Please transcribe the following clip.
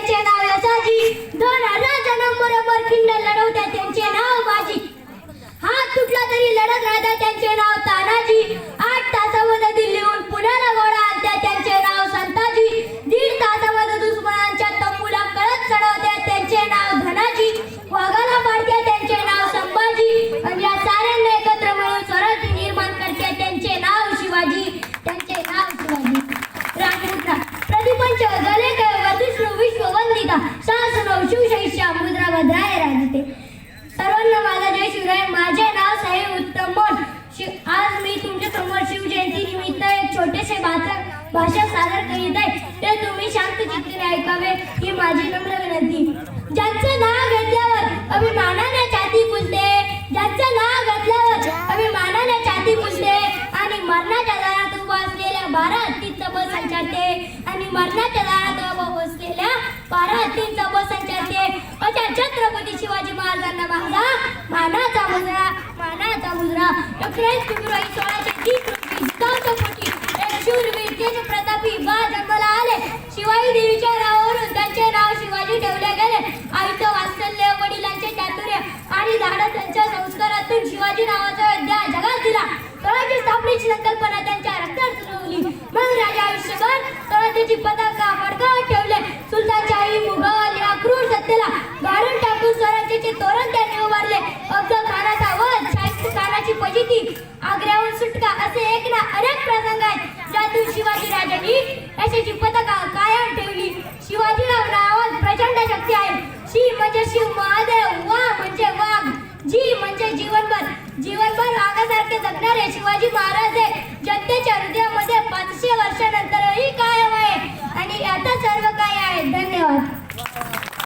त्यांचे नाव यशाजी दोन हजारच्या नंबरवर खिंड लढवत्या त्यांचे नाव बाजी हात तुटला तरी लढत राहत्या त्यांचे नाव तानाजी भाषण सादर करीत आहे. ते तुम्ही शांत चित्तीने ऐकावे ही माझी नम्र विनंती. ज्यांचं नाव घेतल्यावर अभिमानाने छाती फुलते ज्यांचं नाव घेतल्यावर अभिमानाने छाती फुलते आणि मरणाच्या दारात उभा असलेल्या बारा हत्तीचं बस संचारते आणि मरणाच्या दारात उभा असलेल्या बारा हत्तीचं बस संचारते. अशा छत्रपती शिवाजी महाराजांना माझा मानाचा मुजरा मानाचा मुजरा. एकोणीस फेब्रुवारी सोळाशे तीस रोजी तेज प्रतापी बा जन्माला आले. शिवाजी देवीच्या नावावरून त्यांचे नाव शिवाजी ठेवले गेले. आईचं वात्सल्य वडिलांचे चातुर्य आणि धाडस यांच्या संस्कारातून शिवाजी नावाचा आहेत शिवाजी राजांनी यशाची पताका कायम ठेवली. शिवाजी नावात प्रचंड शक्ती आहे. शी म्हणजे शिव महादेव वा म्हणजे वाघ. जी म्हणजे जीवनभर. जीवनभर वाघासारखे जगणारे शिवाजी महाराज